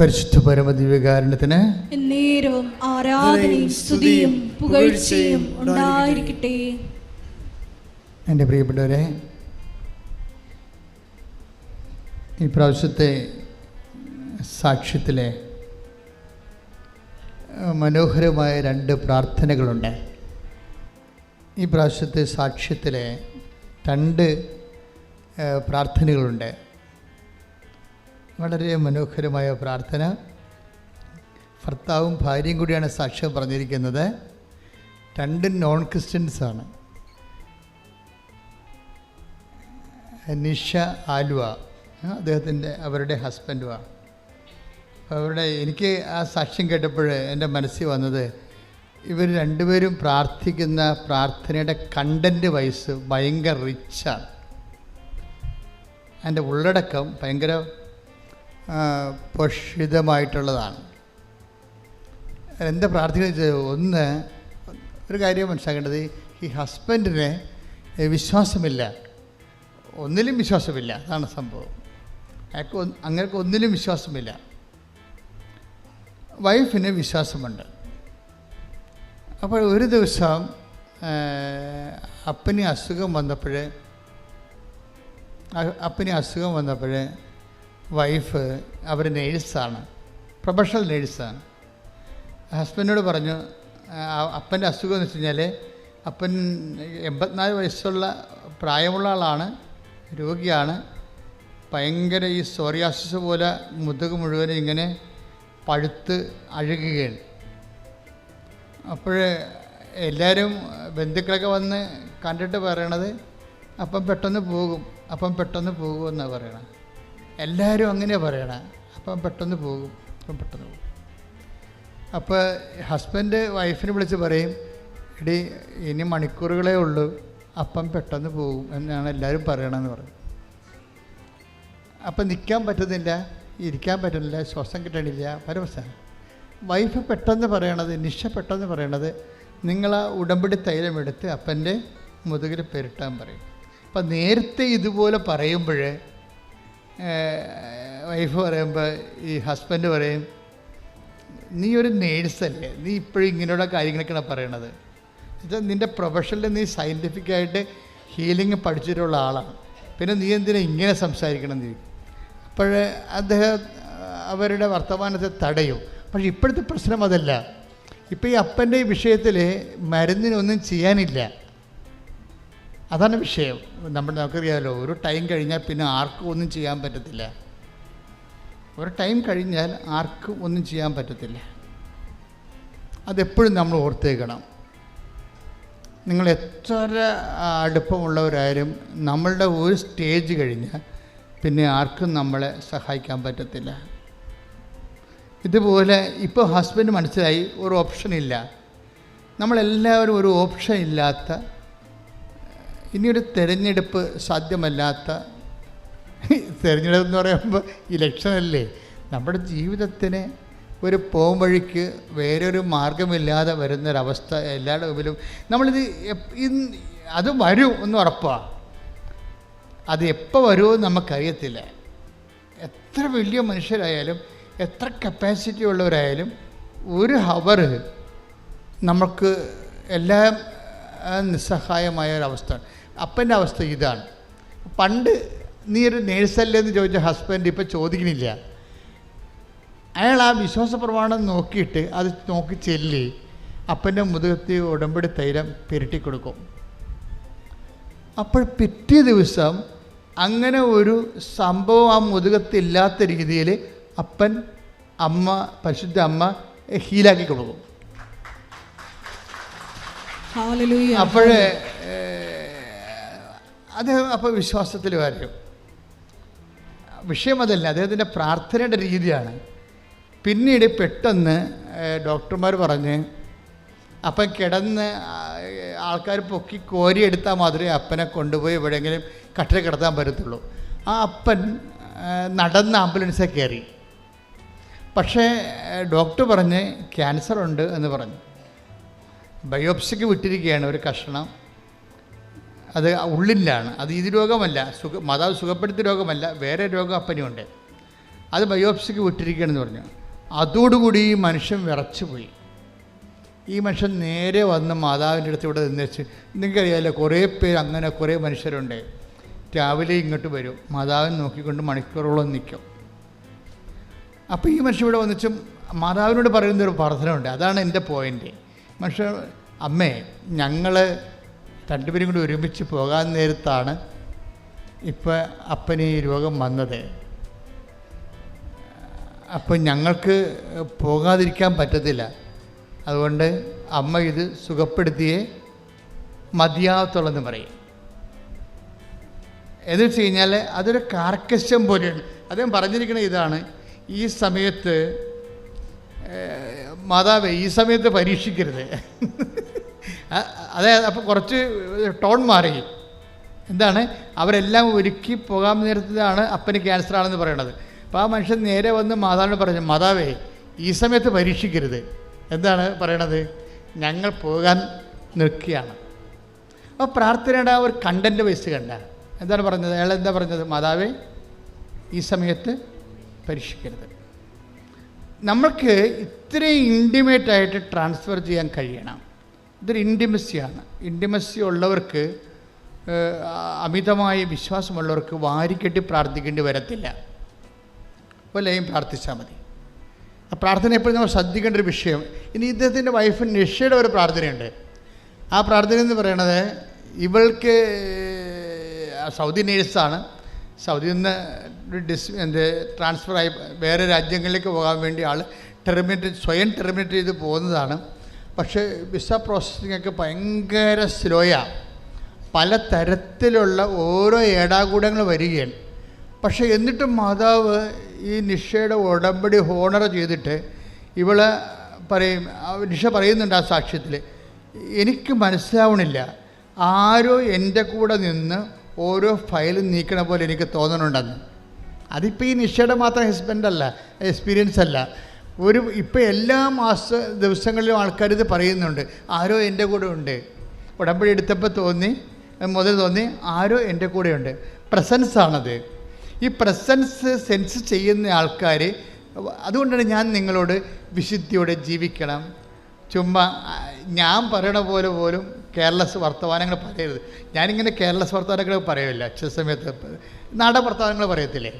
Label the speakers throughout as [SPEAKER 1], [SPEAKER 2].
[SPEAKER 1] പരിശുദ്ധ പരമദിവ്യകാരണത്തിന്
[SPEAKER 2] നേരവും ആരാധനയും സ്തുതിയും പുകഴ്ചയും ഉണ്ടായിരിക്കട്ടെ.
[SPEAKER 1] എന്റെ പ്രിയപ്പെട്ടവരെ ഈ പ്രാവശ്യത്തെ സാക്ഷ്യത്തിലെ മനോഹരമായ രണ്ട് പ്രാർത്ഥനകളുണ്ട്. ഈ പ്രാവശ്യത്തെ സാക്ഷ്യത്തിലെ രണ്ട് പ്രാർത്ഥനകളുണ്ട്. വളരെ മനോഹരമായ പ്രാർത്ഥന. ഭർത്താവും ഭാര്യയും കൂടിയാണ് സാക്ഷ്യം പറഞ്ഞിരിക്കുന്നത്. രണ്ട് നോൺ ക്രിസ്ത്യൻസാണ് നിഷ ആലുവ അദ്ദേഹത്തിന്റെ അവരുടെ ഹസ്ബൻഡുമാണ് അവരുടെ എനിക്ക് ആ സാക്ഷ്യം കേട്ടപ്പോൾ എന്റെ മനസ്സിൽ വന്നത് ഇവർ രണ്ടുപേരും പ്രാർത്ഥിക്കുന്ന പ്രാർത്ഥനയുടെ കണ്ടന്റ് വൈസ് ഭയങ്കര റിച്ചാണ് അതിന്റെ ഉള്ളടക്കം ഭയങ്കര പോഷിതമായിട്ടുള്ളതാണ്. എന്താ പ്രാർത്ഥിക്കുന്നത് ഒന്ന് ഒരു കാര്യം മനസ്സിലാക്കേണ്ടത് ഈ ഹസ്ബൻഡിന് വിശ്വാസമില്ല. ഒന്നിലും വിശ്വാസമില്ല. അതാണ് സംഭവം. അയാൾക്ക് അങ്ങനെ ഒന്നിലും വിശ്വാസമില്ല. വൈഫിന് വിശ്വാസമുണ്ട്. അപ്പോൾ ഒരു ദിവസം അപ്പന് അസുഖം വന്നപ്പോൾ അപ്പന് അസുഖം വന്നപ്പോൾ വൈഫ് അവർ നേഴ്സാണ്. പ്രൊഫഷണൽ നേഴ്സാണ്. ഹസ്ബൻഡിനോട് പറഞ്ഞു അപ്പന്റെ അസുഖം എന്ന് വെച്ച് കഴിഞ്ഞാൽ അപ്പൻ എൺപത്തിനാല് വയസ്സുള്ള പ്രായമുള്ള ആളാണ് രോഗിയാണ്. ഭയങ്കര ഈ സോറിയാസിസ് പോലെ മുതുക് മുഴുവൻ ഇങ്ങനെ പഴുത്ത് അഴുകുകയാണ്. അപ്പോൾ എല്ലാവരും ബന്ധുക്കളൊക്കെ വന്ന് കണ്ടിട്ട് പറയണത് അപ്പം പെട്ടെന്ന് പോകും അപ്പം പെട്ടെന്ന് പോകുമെന്നാണ് പറയണത്. എല്ലാവരും അങ്ങനെയാണ് പറയണേ. അപ്പം പെട്ടെന്ന് പോകും. അപ്പം പെട്ടെന്ന് പോകും. അപ്പോൾ ഹസ്ബൻഡ് വൈഫിനെ വിളിച്ച് പറയും എടി ഇനി മണിക്കൂറുകളേ ഉള്ളൂ. അപ്പം പെട്ടെന്ന് പോകും. എന്നാണ് എല്ലാവരും പറയണമെന്ന് പറയും. അപ്പം നിൽക്കാൻ പറ്റുന്നില്ല ഇരിക്കാൻ പറ്റുന്നില്ല ശ്വാസം കിട്ടണില്ല പരമസാണ് വൈഫ് പെട്ടെന്ന് പറയണത് നിഷ പെട്ടെന്ന് പറയണത് നിങ്ങൾ ആ ഉടമ്പടി തൈലം എടുത്ത് അപ്പന്റെ മുതുകിൽ പെരുട്ടാൻ പറയും. അപ്പം നേരത്തെ ഇതുപോലെ പറയുമ്പോൾ വൈഫ് പറയുമ്പോൾ ഈ ഹസ്ബൻഡ് പറയും നീ ഒരു നേഴ്സല്ലേ നീ ഇപ്പോഴും ഇങ്ങനെയുള്ള കാര്യങ്ങളൊക്കെയാണ് പറയണത്. എന്നുവെച്ചാൽ നിന്റെ പ്രൊഫഷനിൽ നീ സയന്റിഫിക്കായിട്ട് ഹീലിംഗ് പഠിച്ചിട്ടുള്ള ആളാണ്. പിന്നെ നീ എന്തിനാ ഇങ്ങനെ സംസാരിക്കണം ചോദിക്കും അപ്പോൾ അദ്ദേഹം അവരുടെ വർത്തമാനത്തെ തടയും. പക്ഷേ ഇപ്പോഴത്തെ പ്രശ്നം അതല്ല. ഇപ്പോൾ ഈ അപ്പന്റെ വിഷയത്തിൽ മരുന്നിനൊന്നും ചെയ്യാനില്ല. അതാണ് വിഷയം. നമ്മൾ നമുക്കറിയാമല്ലോ ഒരു ടൈം കഴിഞ്ഞാൽ പിന്നെ ആർക്കും ഒന്നും ചെയ്യാൻ പറ്റത്തില്ല. ഒരു ടൈം കഴിഞ്ഞാൽ ആർക്കും ഒന്നും ചെയ്യാൻ പറ്റത്തില്ല. അതെപ്പോഴും നമ്മൾ ഓർത്തേക്കണം. നിങ്ങൾ എത്ര അടുപ്പമുള്ളവരായാലും നമ്മളുടെ ഒരു സ്റ്റേജ് കഴിഞ്ഞാൽ പിന്നെ ആർക്കും നമ്മളെ സഹായിക്കാൻ പറ്റത്തില്ല. ഇതുപോലെ ഇപ്പോൾ ഹസ്ബൻഡ് മനസ്സിലായി ഒരു ഓപ്ഷൻ ഇല്ല. നമ്മളെല്ലാവരും ഒരു ഓപ്ഷൻ ഇല്ലാത്ത ഇനിയൊരു തെരഞ്ഞെടുപ്പ് സാധ്യമല്ലാത്ത തിരഞ്ഞെടുപ്പ് എന്ന് പറയുമ്പോൾ ഇലക്ഷൻ അല്ലേ? നമ്മുടെ ജീവിതത്തിന് ഒരു പോം വഴിക്ക് വേറൊരു മാർഗമില്ലാതെ വരുന്നൊരവസ്ഥ എല്ലാവരുടെ മുമ്പിലും നമ്മളിത് ഇന്ന് അത് വരും എന്ന് ഉറപ്പാണ് അത് എപ്പോൾ വരുമോ എന്ന് നമുക്കറിയത്തില്ല. എത്ര വലിയ മനുഷ്യരായാലും എത്ര കപ്പാസിറ്റി ഉള്ളവരായാലും ഒരു ഹവർ നമുക്ക് എല്ലാം നിസ്സഹായമായ ഒരവസ്ഥ അപ്പന്റെ അവസ്ഥ ഇതാണ്. പണ്ട് നീ ഒരു നേഴ്സല്ലേ എന്ന് ചോദിച്ച ഹസ്ബൻഡ് ഇപ്പം ചോദിക്കണില്ല. അയാൾ ആ വിശ്വാസ പ്രമാണം നോക്കിയിട്ട് അത് നോക്കി ചെല്ലി അപ്പന്റെ മുതുകത്തി ഉടമ്പടി തൈരം പുരട്ടി കൊടുക്കും. അപ്പോൾ പിറ്റേ ദിവസം അങ്ങനെ ഒരു സംഭവം ആ മുതുകത്തില്ലാത്ത രീതിയിൽ അപ്പൻ അമ്മ പരിശുദ്ധ അമ്മ ഹീലാക്കി കൊടുക്കും. അപ്പോഴേ അദ്ദേഹം അപ്പോൾ വിശ്വാസത്തിൽ വരും. വിഷയം അതല്ല അദ്ദേഹത്തിന്റെ പ്രാർത്ഥനയുടെ രീതിയാണ്. പിന്നീട് പെട്ടെന്ന് ഡോക്ടർമാർ പറഞ്ഞ് അപ്പം കിടന്ന് ആൾക്കാർ പൊക്കി കോരിയെടുത്താൽ മാത്രമേ അപ്പനെ കൊണ്ടുപോയി എവിടെയെങ്കിലും കട്ടിൽ കിടത്താൻ പറ്റത്തുള്ളൂ. ആ അപ്പൻ നടന്ന ആംബുലൻസിൽ കയറി. പക്ഷേ ഡോക്ടർ പറഞ്ഞ് ക്യാൻസർ ഉണ്ട് എന്ന് പറഞ്ഞു. ബയോപ്സിക്ക് വിട്ടിരിക്കുകയാണ് ഒരു കഷണം. അത് ഉള്ളിലാണ്. അത് ഇത് രോഗമല്ല. സുഖ മാതാവ് സുഖപ്പെടുത്തിയ രോഗമല്ല. വേറെ രോഗം അപ്പനുണ്ട് അത് ബയോപ്സിക്ക് വിട്ടിരിക്കുകയാണെന്ന് പറഞ്ഞു. അതോടുകൂടി ഈ മനുഷ്യൻ വിറച്ചു പോയി ഈ മനുഷ്യൻ നേരെ വന്ന് മാതാവിന്റെ അടുത്ത് ഇവിടെ നിന്ന് വെച്ച് നിങ്ങൾക്കറിയാമല്ലോ കുറേ പേര് അങ്ങനെ കുറേ മനുഷ്യരുണ്ട്. രാവിലെ ഇങ്ങോട്ട് വരും. മാതാവിനെ നോക്കിക്കൊണ്ട് മണിക്കൂറോളം നിൽക്കും. അപ്പോൾ ഈ മനുഷ്യൻ ഇവിടെ വന്നിച്ച് മാതാവിനോട് പറയുന്നൊരു പ്രാർത്ഥനയുണ്ട്. അതാണ് എന്റെ പോയിന്റ് മനുഷ്യ അമ്മേ ഞങ്ങൾ രണ്ടുപേരും കൂടി ഒരുമിച്ച് പോകാൻ നേരത്താണ് ഇപ്പോൾ അപ്പന് ഈ രോഗം വന്നത്. അപ്പോൾ ഞങ്ങൾക്ക് പോകാതിരിക്കാൻ പറ്റത്തില്ല. അതുകൊണ്ട് അമ്മ ഇത് സുഖപ്പെടുത്തിയേ മതിയാവത്തുള്ളെന്ന് പറയും. എന്ന് വെച്ച് കഴിഞ്ഞാൽ അതൊരു കാർക്കശ്യം പോലെയാണ്. അദ്ദേഹം പറഞ്ഞിരിക്കുന്ന ഇതാണ് ഈ സമയത്ത് മാതാവ് ഈ സമയത്ത് പരീക്ഷിക്കരുത്. അതായത് അപ്പോൾ കുറച്ച് ടോൺ മാറി. എന്താണ്? അവരെല്ലാം ഒരുക്കി പോകാൻ നേരത്താണ് അപ്പന് ക്യാൻസർ ആണെന്ന് പറയണത്. അപ്പോൾ ആ മനുഷ്യൻ നേരെ വന്ന് മാതാവിനോട് പറഞ്ഞു മാതാവേ ഈ സമയത്ത് പരീക്ഷിക്കരുത്. എന്താണ് പറയണത്? ഞങ്ങൾ പോകാൻ നിൽക്കുകയാണ്. അപ്പോൾ പ്രാർത്ഥനയുടെ ആ ഒരു കണ്ടന്റ് വയസ്സ് കണ്ട. എന്താണ് പറഞ്ഞത്? അയാൾ എന്താ പറഞ്ഞത്? മാതാവേ ഈ സമയത്ത് പരീക്ഷിക്കരുത്. നമ്മൾക്ക് ഇത്രയും ഇന്റിമേറ്റ് ആയിട്ട് ട്രാൻസ്ഫർ ചെയ്യാൻ കഴിയണം. ഇതൊരു ഇന്റിമസിയാണ് ഇന്റിമസി ഉള്ളവർക്ക് അമിതമായ വിശ്വാസമുള്ളവർക്ക് വാരിക്കെട്ടി പ്രാർത്ഥിക്കേണ്ടി വരത്തില്ല. വല്ലയും പ്രാർത്ഥിച്ചാൽ മതി. ആ പ്രാർത്ഥന എപ്പോഴും നമ്മൾ ശ്രദ്ധിക്കേണ്ട ഒരു വിഷയം. ഇനി ഇദ്ദേഹത്തിന്റെ വൈഫ് നിഷയുടെ ഒരു പ്രാർത്ഥനയുണ്ട്. ആ പ്രാർത്ഥന എന്ന് പറയണത് ഇവൾക്ക് സൗദി നേഴ്സാണ് സൗദിയിൽ നിന്ന് ഡിസ് എന്ത് ട്രാൻസ്ഫർ ആയി വേറെ രാജ്യങ്ങളിലേക്ക് പോകാൻ വേണ്ടി ആൾ ടെർമിനേറ്റ് സ്വയം ടെർമിനേറ്റ് ചെയ്ത് പോകുന്നതാണ്. പക്ഷേ വിസ പ്രോസസ്സിംഗ് ഒക്കെ ഭയങ്കര സ്ലോയാണ് പല തരത്തിലുള്ള ഓരോ ഏടാകൂടങ്ങൾ വരികയാണ്. പക്ഷേ എന്നിട്ടും മാതാവ് ഈ നിഷയുടെ ഉടമ്പടി ഹോണർ ചെയ്തിട്ട് ഇവൾ പറയും നിഷ പറയുന്നുണ്ട് ആ സാക്ഷ്യത്തിൽ എനിക്ക് മനസ്സിലാവണില്ല. ആരോ എന്റെ കൂടെ നിന്ന് ഓരോ ഫയൽ നീക്കണ പോലെ എനിക്ക് തോന്നണുണ്ടെന്ന്. അതിപ്പോൾ ഈ നിഷയുടെ മാത്രം ഹസ്ബൻഡല്ല എക്സ്പീരിയൻസ് അല്ല. ഒരു ഇപ്പോൾ എല്ലാ മാസ ദിവസങ്ങളിലും ആൾക്കാർ ഇത് പറയുന്നുണ്ട്. ആരോ എന്റെ കൂടെ ഉണ്ട്. ഉടമ്പടി എടുത്തപ്പോൾ തോന്നി മുതൽ തോന്നി ആരോ എന്റെ കൂടെയുണ്ട് പ്രസൻസ് പ്രസൻസാണത് ഈ പ്രസൻസ് സെൻസ് ചെയ്യുന്ന ആൾക്കാർ അതുകൊണ്ടാണ് ഞാൻ നിങ്ങളോട് വിശുദ്ധിയോടെ ജീവിക്കണം. ചുമ്മാ ഞാൻ പറയണ പോലെ പോലും കേരളസ് വർത്തമാനങ്ങൾ പറയരുത്. ഞാനിങ്ങനെ കേരളസ് വർത്തമാനങ്ങൾ പറയില്ല ചില സമയത്ത് നാടൻ വർത്തമാനങ്ങൾ പറയത്തില്ലേ?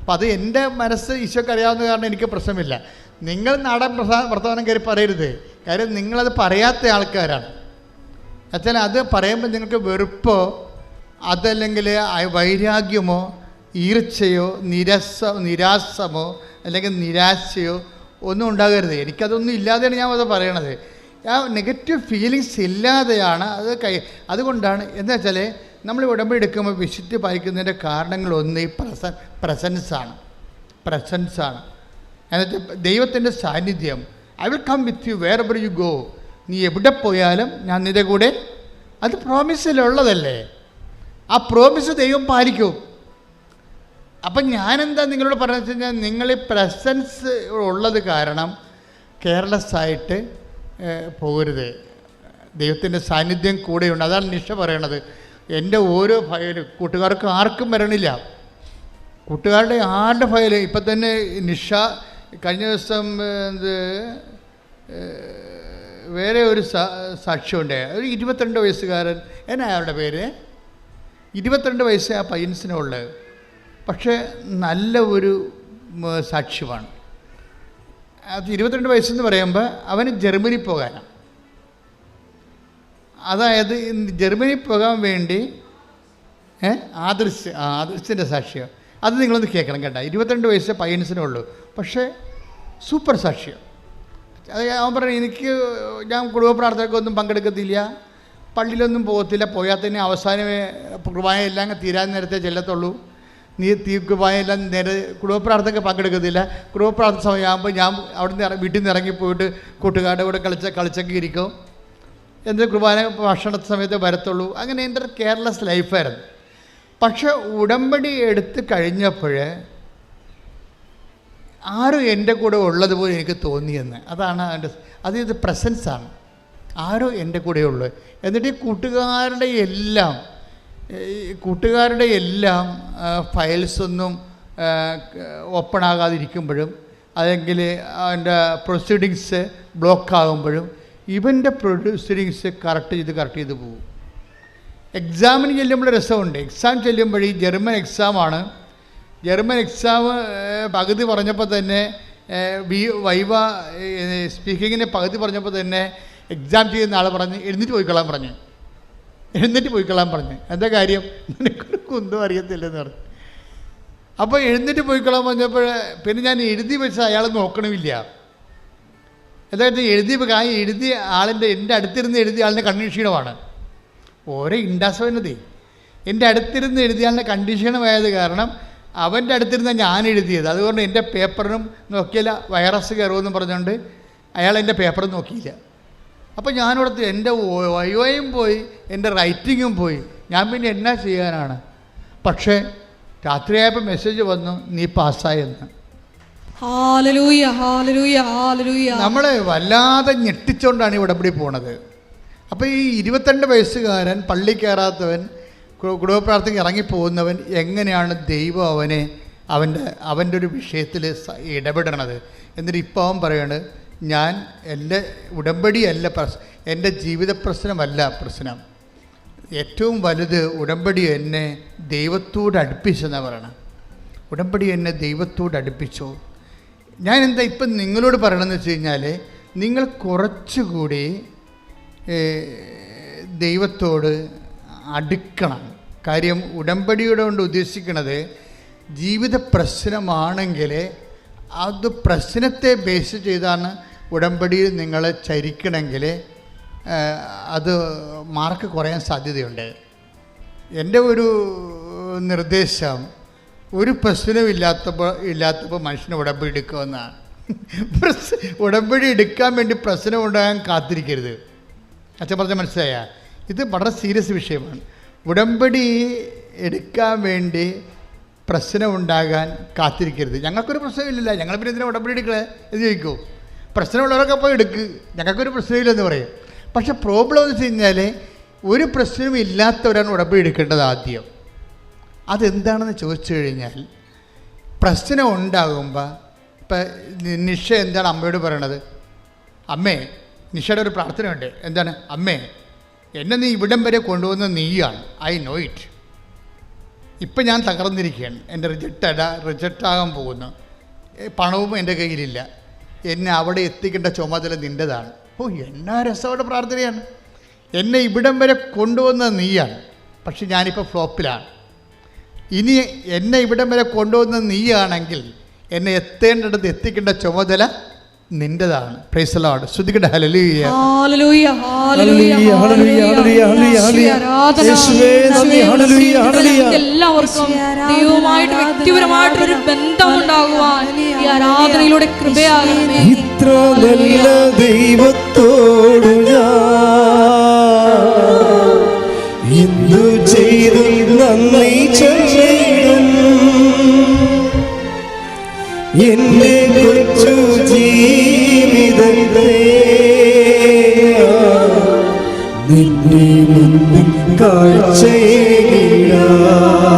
[SPEAKER 1] അപ്പം അത് എന്റെ മനസ്സ് ഈശോക്ക് അറിയാവുന്ന കാരണം എനിക്ക് പ്രശ്നമില്ല. നിങ്ങൾ നാടൻ പ്രസാ- വർത്തമാനം കയറി പറയരുത്. കാര്യം നിങ്ങളത് പറയാത്ത ആൾക്കാരാണ്. എന്നുവെച്ചാൽ അത് പറയുമ്പോൾ നിങ്ങൾക്ക് വെറുപ്പോ അതല്ലെങ്കിൽ വൈരാഗ്യമോ ഈർച്ചയോ നിരസ നിരാസമോ അല്ലെങ്കിൽ നിരാശയോ ഒന്നും ഉണ്ടാകരുത്. എനിക്കതൊന്നും ഇല്ലാതെയാണ് ഞാൻ അത് പറയണത്. ആ നെഗറ്റീവ് ഫീലിങ്സ് ഇല്ലാതെയാണ് അത് കൈ അതുകൊണ്ടാണ് എന്താ വെച്ചാൽ നമ്മൾ ഉടമ്പടി എടുക്കുമ്പോൾ വിശുദ്ധി പാലിക്കുന്നതിന്റെ കാരണങ്ങളൊന്ന് ഈ പ്രസ പ്രസൻസാണ് പ്രസൻസാണ് എന്നിട്ട് ദൈവത്തിന്റെ സാന്നിധ്യം I will come with you wherever you go നീ എവിടെ പോയാലും ഞാൻ നിന്റെ കൂടെ. അത് പ്രോമിസിലുള്ളതല്ലേ ആ പ്രോമിസ് ദൈവം പാലിക്കും. അപ്പം ഞാനെന്താ നിങ്ങളോട് പറഞ്ഞു കഴിഞ്ഞാൽ നിങ്ങൾ പ്രസൻസ് ഉള്ളത് കാരണം കെയർലെസ് ആയിട്ട് പോകരുത്. ദൈവത്തിന്റെ സാന്നിധ്യം കൂടെയുണ്ട്. അതാണ് നിഷ പറയണത്. എന്റെ ഓരോ ഫയലും കൂട്ടുകാർക്ക് ആർക്കും വരണില്ല. കൂട്ടുകാരുടെ ആരുടെ ഫയൽ ഇപ്പം തന്നെ നിഷ കഴിഞ്ഞ ദിവസം ഇത് വേറെ ഒരു സാക്ഷ്യമുണ്ട് ഒരു ഇരുപത്തിരണ്ട് വയസ്സുകാരൻ. എന്നാ അയാളുടെ പേര്? ഇരുപത്തിരണ്ട് വയസ്സേ ആ പയ്യൻസിനുള്ളത് പക്ഷേ നല്ല ഒരു സാക്ഷ്യമാണ്. അത് ഇരുപത്തിരണ്ട് വയസ്സെന്ന് പറയുമ്പോൾ അവന് ജർമ്മനി പോകാനാണ്. അതായത് ജർമ്മനി പോകാൻ വേണ്ടി ആദർശ് ആദർശിന്റെ സാക്ഷ്യം. അത് നിങ്ങളൊന്ന് കേൾക്കണം കേട്ടോ. ഇരുപത്തിരണ്ട് വയസ്സ് പയ്യൻസിനേ ഉള്ളൂ പക്ഷേ സൂപ്പർ സാക്ഷ്യം. അത് അവൻ പറഞ്ഞു എനിക്ക് ഞാൻ കുടുംബ പ്രാർത്ഥനക്കൊന്നും പങ്കെടുക്കത്തില്ല. പള്ളിയിലൊന്നും പോകത്തില്ല. പോയാൽ തന്നെ അവസാനമേ കുർബാന എല്ലാം തീരാൻ നേരത്തെ ചെല്ലത്തുള്ളൂ. നീ തീ കുർബാന എല്ലാം നേരെ കുടുംബ പ്രാർത്ഥനയ്ക്ക് പങ്കെടുക്കത്തില്ല. കുടുംബ പ്രാർത്ഥന സമയമാകുമ്പോൾ ഞാൻ അവിടെ നിന്ന് വീട്ടിൽ നിന്ന് ഇറങ്ങിപ്പോയിട്ട് കൂട്ടുകാരുടെ കൂടെ കളിച്ച കളിച്ചൊക്കെ ഇരിക്കും. എന്നിട്ട് കുർബാന ഭക്ഷണ സമയത്ത് വരത്തുള്ളൂ. അങ്ങനെ എന്റെ കെയർലെസ് ലൈഫായിരുന്നു പക്ഷെ ഉടമ്പടി എടുത്ത് കഴിഞ്ഞപ്പോൾ ആരും എന്റെ കൂടെ ഉള്ളതുപോലെ എനിക്ക് തോന്നിയെന്ന്. അതാണ് അതിന്റെ അത് ഇത് പ്രസൻസാണ് ആരോ എന്റെ കൂടെ ഉള്ളു. എന്നിട്ട് ഈ കൂട്ടുകാരുടെ എല്ലാം കൂട്ടുകാരുടെ എല്ലാം ഫയൽസൊന്നും ഓപ്പൺ ആകാതിരിക്കുമ്പോഴും അല്ലെങ്കിൽ അതിന്റെ പ്രൊസീഡിങ്സ് ബ്ലോക്ക് ആകുമ്പോഴും ഇവന്റെ പ്രൊസീഡിങ്സ് കറക്റ്റ് ചെയ്ത് കറക്റ്റ് ചെയ്ത് പോകും എക്സാമിന് ചെല്ലുമ്പോൾ രസമുണ്ട്. എക്സാം ചെല്ലുമ്പോൾ ഈ ജർമ്മൻ എക്സാമാണ് ജർമ്മൻ എക്സാം പകുതി പറഞ്ഞപ്പോൾ തന്നെ വി വൈവ സ്പീക്കിങ്ങിന്റെ പകുതി പറഞ്ഞപ്പോൾ തന്നെ എക്സാം ചെയ്യുന്ന ആൾ പറഞ്ഞ് എഴുന്നിട്ട് പോയിക്കൊള്ളാൻ പറഞ്ഞു. എഴുന്നിട്ട് പോയിക്കൊള്ളാൻ പറഞ്ഞു. എന്താ കാര്യം? നിനക്കൊരു കുന്തും അറിയത്തില്ലെന്ന് പറഞ്ഞു. അപ്പോൾ എഴുന്നിട്ട് പോയിക്കൊള്ളാൻ പറഞ്ഞപ്പോൾ പിന്നെ ഞാൻ എഴുതി വെച്ച അയാൾ നോക്കണമില്ല. എന്തായാലും എഴുതി ആ എഴുതിയ ആളിന്റെ എന്റെ അടുത്തിരുന്ന് എഴുതിയ ആളിന്റെ കണ്ണീക്ഷീണമാണ് ഓരോ ഇൻഡാസവനതേ എന്റെ അടുത്തിരുന്ന് എഴുതിയാലിന്റെ കണ്ടീഷനുമായത് കാരണം അവന്റെ അടുത്തിരുന്ന് ഞാൻ എഴുതിയത്. അതുകൊണ്ട് എന്റെ പേപ്പറിനും നോക്കിയില്ല വൈറസ് കയറുമെന്ന് പറഞ്ഞുകൊണ്ട് അയാൾ എന്റെ പേപ്പർ നോക്കിയില്ല. അപ്പോൾ ഞാനിവിടുത്തെ എന്റെ വയോയും പോയി എന്റെ റൈറ്റിങ്ങും പോയി. ഞാൻ പിന്നെ എന്നാ ചെയ്യാനാണ്? പക്ഷേ രാത്രിയായപ്പോൾ മെസ്സേജ് വന്നു നീ പാസ്സായെന്ന് നമ്മൾ വല്ലാതെ ഞെട്ടിച്ചുകൊണ്ടാണ് ഇവിടെ ഇവിടെ പോണത്. അപ്പോൾ ഈ ഇരുപത്തിരണ്ട് വയസ്സുകാരൻ പള്ളി കയറാത്തവൻ കുടുംബപ്രാർത്ഥനയ്ക്ക് ഇറങ്ങിപ്പോകുന്നവൻ എങ്ങനെയാണ് ദൈവം അവനെ അവന്റെ അവന്റെ ഒരു വിഷയത്തിൽ ഇടപെടണത്? എന്നിട്ട് ഇപ്പോൾ അവൻ പറയാണ് ഞാൻ എന്റെ ഉടമ്പടിയല്ല പ്രശ് എന്റെ ജീവിത പ്രശ്നമല്ല പ്രശ്നം. ഏറ്റവും വലുത് ഉടമ്പടി എന്നെ ദൈവത്തോട് അടുപ്പിച്ചെന്ന് പറയണം. ഉടമ്പടി എന്നെ ദൈവത്തോട് അടുപ്പിച്ചു? ഞാൻ എന്താ ഇപ്പം നിങ്ങളോട് പറയണമെന്ന് വെച്ച് കഴിഞ്ഞാൽ നിങ്ങൾ കുറച്ചുകൂടി ദൈവത്തോട് അടുക്കണം. കാര്യം ഉടമ്പടിയുടെ കൊണ്ട് ഉദ്ദേശിക്കുന്നത് ജീവിത പ്രശ്നമാണെങ്കിൽ അത് പ്രശ്നത്തെ ബേസ് ചെയ്താണ് ഉടമ്പടിയിൽ നിങ്ങളെ ചരിക്കണമെങ്കിൽ അത് മാർക്ക് കുറയാൻ സാധ്യതയുണ്ട്. എന്റെ ഒരു നിർദ്ദേശം ഒരു പ്രശ്നവും ഇല്ലാത്തപ്പോൾ ഇല്ലാത്തപ്പോൾ മനുഷ്യന് ഉടമ്പടി എടുക്കുമെന്നാണ്. ഉടമ്പടി എടുക്കാൻ വേണ്ടി പ്രശ്നം ഉണ്ടാകാൻ കാത്തിരിക്കരുത്. അച്ഛൻ പറഞ്ഞ മനസ്സിലായ? ഇത് വളരെ സീരിയസ് വിഷയമാണ്. ഉടമ്പടി എടുക്കാൻ വേണ്ടി പ്രശ്നം ഉണ്ടാകാൻ കാത്തിരിക്കരുത്. ഞങ്ങൾക്കൊരു പ്രശ്നമില്ലല്ല. ഞങ്ങൾ പിന്നെ ഇതിനെ ഉടമ്പടി എടുക്കണേ? എന്ന് ചോദിക്കൂ. പ്രശ്നമുള്ളവരൊക്കെ പോയി എടുക്ക്. ഞങ്ങൾക്കൊരു പ്രശ്നമില്ലെന്ന് പറയും. പക്ഷെ പ്രോബ്ലം എന്ന് വെച്ച് കഴിഞ്ഞാൽ ഒരു പ്രശ്നവും ഇല്ലാത്തവരാണ് ഉടമ്പടി എടുക്കേണ്ടത് ആദ്യം. അതെന്താണെന്ന് ചോദിച്ചു കഴിഞ്ഞാൽ പ്രശ്നം ഉണ്ടാകുമ്പോൾ ഇപ്പം നിഷ എന്താണ് അമ്മയോട് പറയണത്? അമ്മേ നിഷയുടെ ഒരു പ്രാർത്ഥനയുണ്ട്. എന്താണ്? അമ്മേ എന്നെ നീ ഇവിടം വരെ കൊണ്ടുവന്ന നീയാണ്. ഐ നോ ഇറ്റ് ഇപ്പം ഞാൻ തകർന്നിരിക്കുകയാണ്. എന്റെ റിജക്റ്റ് അല്ല റിജക്റ്റ് ആകാൻ പോകുന്നു. പണവും എന്റെ കയ്യിലില്ല. എന്നെ അവിടെ എത്തിക്കേണ്ട ചുമതല നിന്റെതാണ്. ഓ എന്നാ രസമുള്ള പ്രാർത്ഥനയാണ്. എന്നെ ഇവിടം വരെ കൊണ്ടുവന്ന നീയാണ്. പക്ഷെ ഞാനിപ്പോൾ ഫ്ലോപ്പിലാണ്. ഇനി എന്നെ ഇവിടം വരെ കൊണ്ടുവന്ന നീയാണെങ്കിൽ എന്നെ എത്തേണ്ടിടത്ത് എത്തിക്കേണ്ട ചുമതല നിന്റെതാണ് praise Lord hallelujah
[SPEAKER 3] hallelujah hallelujah, hallelujah, hallelujah, hallelujah,
[SPEAKER 2] hallelujah.
[SPEAKER 3] യേശുവേ, നന്ദി, ഹല്ലേലൂയ, ഹല്ലേലൂയ.
[SPEAKER 2] എല്ലാവർക്കും ദൈവവുമായിട്ട് വ്യക്തിപരമായിട്ടൊരു ബന്ധം ഉണ്ടാകുവാൻ ഈ ആരാധനയിലൂടെ കൃപയാകണമേ.
[SPEAKER 3] ഇത്ര നല്ല ദൈവത്തോടു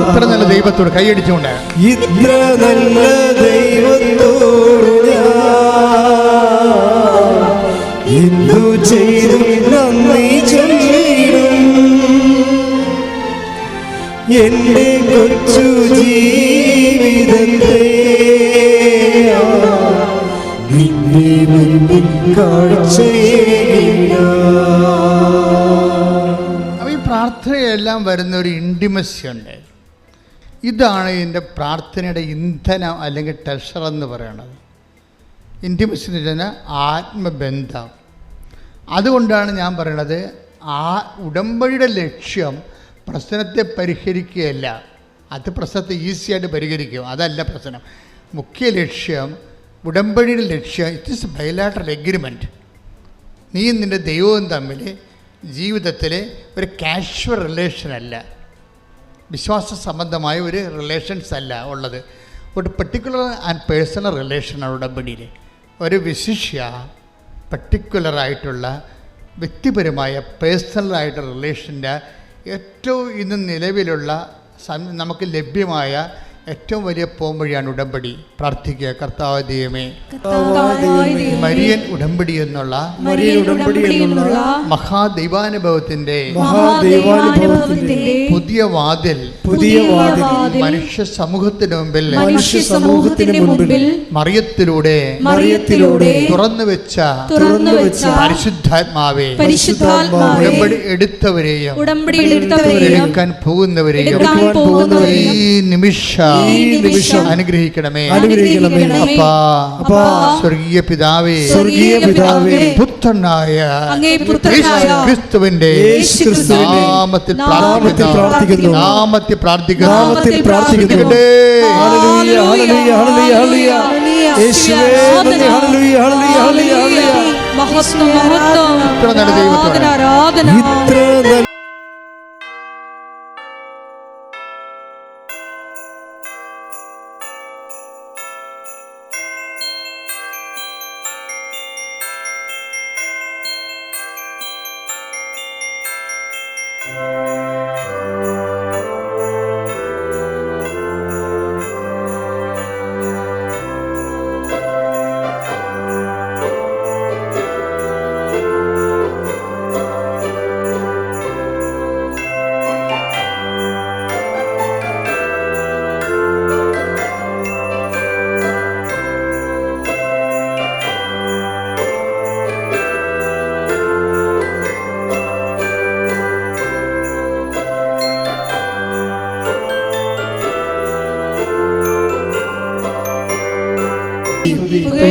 [SPEAKER 1] അത്ര നല്ല ദൈവത്തോട് കൈയടിച്ചുകൊണ്ട്
[SPEAKER 3] ഇത്ര നല്ല ദൈവത്തോട് എന്തു ചെയ്തു നന്ദി ചൊല്ലിടും എന്റെ കൊച്ചു ജീവിതത്തെ നിന്നെ മുൻപിൽ കാഴ്ചയിടാം
[SPEAKER 1] വരുന്ന ഒരു ഇന്റിമസി ഉണ്ട് ഇതാണ് ഇതിന്റെ പ്രാർത്ഥനയുടെ ഇന്ധനം അല്ലെങ്കിൽ ടെഷർ എന്ന് പറയുന്നത് ഇന്റിമസി എന്ന് വെച്ചാൽ ആത്മബന്ധം. അതുകൊണ്ടാണ് ഞാൻ പറയണത് ആ ഉടമ്പടിയുടെ ലക്ഷ്യം പ്രശ്നത്തെ പരിഹരിക്കുകയല്ല. അത് പ്രശ്നത്തെ ഈസിയായിട്ട് പരിഹരിക്കും. അതല്ല പ്രശ്നം. മുഖ്യ ലക്ഷ്യം ഉടമ്പടിയുടെ ലക്ഷ്യം ഇറ്റ് ഇസ് ബയലാട്രൽ എഗ്രിമെന്റ് നീ നിന്റെ ദൈവവും തമ്മിൽ ജീവിതത്തിൽ ഒരു കാഷ്വൽ റിലേഷൻ അല്ല. വിശ്വാസ സംബന്ധമായ ഒരു റിലേഷൻസ് അല്ല ഉള്ളത്. ഒരു പെർട്ടിക്കുലർ ആൻഡ് പേഴ്സണൽ റിലേഷനാണ് ഉടമ്പടിയിൽ ഒരു വിശിഷ്യ പെർട്ടിക്കുലറായിട്ടുള്ള വ്യക്തിപരമായ പേഴ്സണലായിട്ടുള്ള റിലേഷന്റെ ഏറ്റവും ഇന്ന് നിലവിലുള്ള നമുക്ക് ലഭ്യമായ ഏറ്റവും വലിയ പോംവഴിയാണ് ഉടമ്പടി. പ്രാർത്ഥിക്കുക കർത്താവ് ദൈവമേ മരിയൻ ഉടമ്പടി എന്നുള്ള മഹാദൈവാനുഭവത്തിന്റെ പുതിയ വാതിൽ.
[SPEAKER 3] പുതിയ വാതിൽ.
[SPEAKER 1] മനുഷ്യ സമൂഹത്തിന് മുമ്പിൽ.
[SPEAKER 2] മനുഷ്യ സമൂഹത്തിന് മുമ്പിൽ.
[SPEAKER 1] മറിയത്തിലൂടെ
[SPEAKER 2] മറിയത്തിലൂടെ
[SPEAKER 1] തുറന്നു വെച്ച
[SPEAKER 2] തുറന്നു വെച്ച
[SPEAKER 1] പരിശുദ്ധാത്മാവെ
[SPEAKER 2] പരിശുദ്ധാത്മാവെ
[SPEAKER 1] ഉടമ്പടി എടുത്തവരെയും
[SPEAKER 2] ഉടമ്പടി എടുത്തവരെയും
[SPEAKER 1] എടുക്കാൻ പോകുന്നവരെയും
[SPEAKER 2] എടുക്കാൻ പോകുന്നവരെയും
[SPEAKER 1] ഈ നിമിഷം
[SPEAKER 2] ഈ നിമിഷം
[SPEAKER 1] അനുഗ്രഹിക്കണമേ.
[SPEAKER 3] അനുഗ്രഹിക്കണമേ.
[SPEAKER 1] അപ്പാ
[SPEAKER 3] അപ്പാ,
[SPEAKER 1] സ്വർഗീയ പിതാവേ.
[SPEAKER 3] സ്വർഗീയ പിതാവേ,
[SPEAKER 1] പുത്രനായ ക്രിസ്തുവിന്റെ നാമത്തിൽ പ്രാർത്ഥിക്കുന്നു. നാമത്തിൽ പ്രാർത്ഥിക്കുന്നു.
[SPEAKER 3] നാമത്തിൽ പ്രാർത്ഥിക്കുന്നു. Hallelujah, hallelujah, hallelujah. യേശുവേ, ഹല്ലേലൂയ, ഹല്ലേലൂയ, ഹല്ലേലൂയ.
[SPEAKER 2] മഹത്വം മഹത്വം. ആരാധന ആരാധന.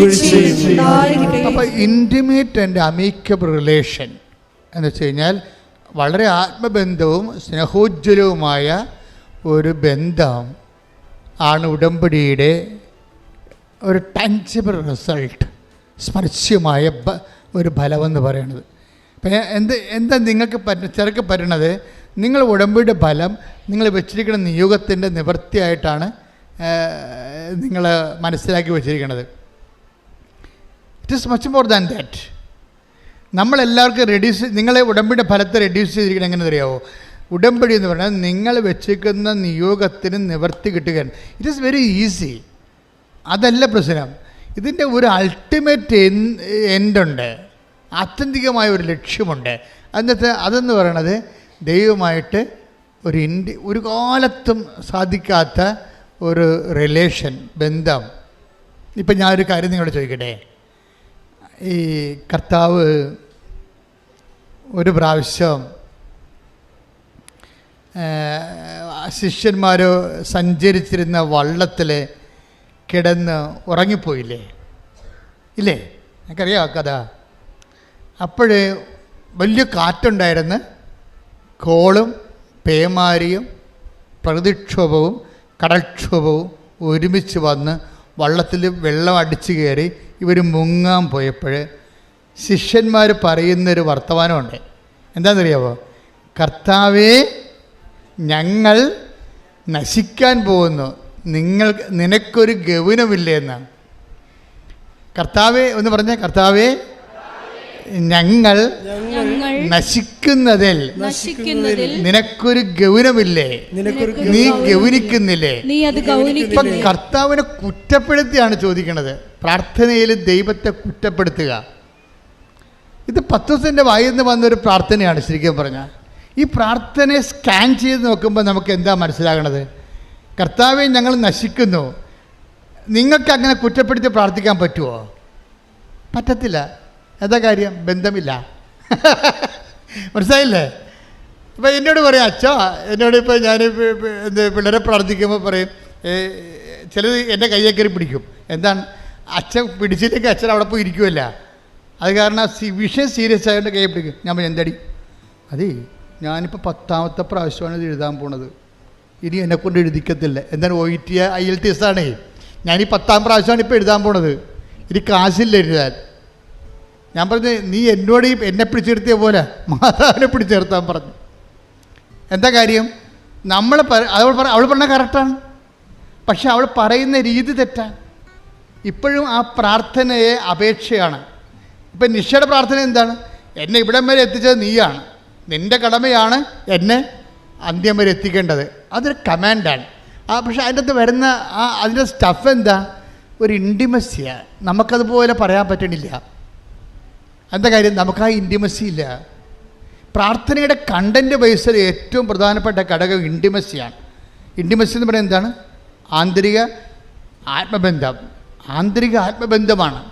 [SPEAKER 2] ഉണ്ടായിരിക്കട്ടെ.
[SPEAKER 1] അപ്പൊ ആൻഡ് അമീക്കബിൾ റിലേഷൻ എന്ന് വെച്ച് കഴിഞ്ഞാൽ വളരെ ആത്മബന്ധവും സ്നേഹോജ്വലവുമായ ഒരു ബന്ധം ആണ് ഉടമ്പടിയുടെ ഒരു ടാൻസിബിൾ റിസൾട്ട് സ്പർശ്യമായ ഒരു ഫലമെന്ന് പറയുന്നത് അപ്പം എന്ത് എന്താ നിങ്ങൾക്ക് പറ്റ ചെറുക്ക് പറ്റണത് നിങ്ങൾ ഉടമ്പടിയുടെ ഫലം നിങ്ങൾ വെച്ചിരിക്കുന്ന നിയോഗത്തിന്റെ നിവൃത്തിയായിട്ടാണ് നിങ്ങൾ മനസ്സിലാക്കി വെച്ചിരിക്കുന്നത് it is much more than that നമ്മളെല്ലാവർക്കും reduce നിങ്ങളെ ഉടമ്പടിയുടെ ഫലത്തെ റെഡ്യൂസ് ചെയ്തിരിക്കണം എങ്ങനെ അറിയാവോ ഉടമ്പടി എന്ന് പറഞ്ഞാൽ നിങ്ങൾ വെച്ചിരിക്കുന്ന നിയോഗത്തിന് നിവർത്തി കിട്ടുകയാണ്. ഇറ്റ് ഈസ് വെരി ഈസി അതല്ല പ്രശ്നം. ഇതിന്റെ ഒരു അൾട്ടിമേറ്റ് എൻഡുണ്ട് ആത്യന്തികമായ ഒരു ലക്ഷ്യമുണ്ട്. എന്നിട്ട് അതെന്ന് പറയണത്? ദൈവമായിട്ട് ഒരു ഇൻഡി ഒരു കാലത്തും സാധിക്കാത്ത ഒരു റിലേഷൻ ബന്ധം. ഇപ്പം ഞാനൊരു കാര്യം നിങ്ങളോട് ചോദിക്കട്ടെ? ഈ കർത്താവ് ഒരു പ്രാവശ്യം ശിഷ്യന്മാർ സഞ്ചരിച്ചിരുന്ന വള്ളത്തിൽ കിടന്ന് ഉറങ്ങിപ്പോയില്ലേ? ഇല്ലേ? എനിക്കറിയാം കഥ. അപ്പോഴ് വലിയ കാറ്റുണ്ടായിരുന്നു. കോളും പേമാരിയും പ്രകൃതിക്ഷോഭവും കടൽക്ഷോഭവും ഒരുമിച്ച് വന്ന് വള്ളത്തിൽ വെള്ളം അടിച്ചു കയറി ഇവർ മുങ്ങാൻ പോയപ്പോൾ ശിഷ്യന്മാർ പറയുന്നൊരു വർത്തമാനമുണ്ട്. എന്താണെന്നറിയാമോ കർത്താവേ ഞങ്ങൾ നശിക്കാൻ പോകുന്നു. നിങ്ങൾ നിനക്കൊരു ഗൗനമില്ലേ എന്നാണ്. കർത്താവേ എന്ന് പറഞ്ഞാൽ കർത്താവേ ഞങ്ങൾ നശിക്കുന്നതിൽ നിനക്കൊരു ഗൗനമില്ലേ
[SPEAKER 3] നിനക്കൊരു
[SPEAKER 1] നീ ഗൗനിക്കുന്നില്ലേ?
[SPEAKER 2] നീ അത്
[SPEAKER 1] ഇപ്പൊ കർത്താവിനെ കുറ്റപ്പെടുത്തിയാണ് ചോദിക്കുന്നത്. പ്രാർത്ഥനയിൽ ദൈവത്തെ കുറ്റപ്പെടുത്തുക. ഇത് പത്തോസിന്റെ വായിൽ നിന്ന് വന്നൊരു പ്രാർത്ഥനയാണ് ശരിക്കും പറഞ്ഞാൽ. ഈ പ്രാർത്ഥനയെ സ്കാൻ ചെയ്ത് നോക്കുമ്പോൾ നമുക്ക് എന്താ മനസ്സിലാകണത്? കർത്താവെ ഞങ്ങൾ നശിക്കുന്നു. നിങ്ങൾക്ക് അങ്ങനെ കുറ്റപ്പെടുത്തി പ്രാർത്ഥിക്കാൻ പറ്റുമോ പറ്റത്തില്ല. എന്താ കാര്യം? ബന്ധമില്ല. മനസ്സിലായില്ലേ? അപ്പം എന്നോട് പറയും അച്ഛാ എന്നോട് ഇപ്പോൾ ഞാൻ എന്ത് പിള്ളേരെ പ്രാർത്ഥിക്കുമ്പോൾ പറയും ചിലത് എന്റെ കയ്യെ പിടിക്കും. എന്താണ്? അച്ഛൻ പിടിച്ചില്ലെങ്കിൽ അച്ഛൻ അവിടെ പോയി ഇരിക്കുമല്ല അത് കാരണം വിഷയം സീരിയസ് ആയതുകൊണ്ട് കയ്യെ പിടിക്കും. ഞാൻ എന്തടി? അതേ ഞാനിപ്പോൾ പത്താമത്തെ പ്രാവശ്യമാണ് ഇത് എഴുതാൻ പോണത്. ഇനി എന്നെക്കൊണ്ട് എഴുതിക്കത്തില്ല. എന്താണ് O T I L T S ആണേ. ഈ പത്താം പ്രാവശ്യമാണ് ഇപ്പോൾ എഴുതാൻ പോണത്. ഇനി കാശില്ല എഴുതാൻ. ഞാൻ പറഞ്ഞു നീ എന്നോട് ഈ എന്നെ പിടിച്ചെടുത്തിയ പോലെ മാതാവിനെ പിടിച്ചെടുത്താൻ പറഞ്ഞു. എന്താ കാര്യം? നമ്മൾ അവൾ പറ അവൾ പറഞ്ഞ കറക്റ്റാണ് പക്ഷെ അവൾ പറയുന്ന രീതി തെറ്റാ ഇപ്പോഴും ആ പ്രാർത്ഥനയെ അപേക്ഷയാണ്. ഇപ്പം നിഷയുടെ പ്രാർത്ഥന എന്താണ്? എന്നെ ഇവിടം വരെ എത്തിച്ചത് നീയാണ്. നിന്റെ കടമയാണ് എന്നെ അന്ത്യം വരെ എത്തിക്കേണ്ടത്. അതൊരു കമാൻഡാണ് ആ പക്ഷെ അതിന്റെ അകത്ത് വരുന്ന ആ അതിന്റെ സ്റ്റഫ് എന്താ? ഒരു ഇന്റിമസിയാണ് നമുക്കതുപോലെ പറയാൻ പറ്റണില്ല. എന്താ കാര്യം? നമുക്ക് ആ ഇന്റിമസി ഇല്ല. പ്രാർത്ഥനയുടെ കണ്ടന്റ് ബേസിൽ ഏറ്റവും പ്രധാനപ്പെട്ട ഘടകം ഇന്റിമസിയാണ് ഇന്റിമസി എന്ന് പറയുന്നത് എന്താണ്? ആന്തരിക ആത്മബന്ധം. ആന്തരിക ആത്മബന്ധമാണ്.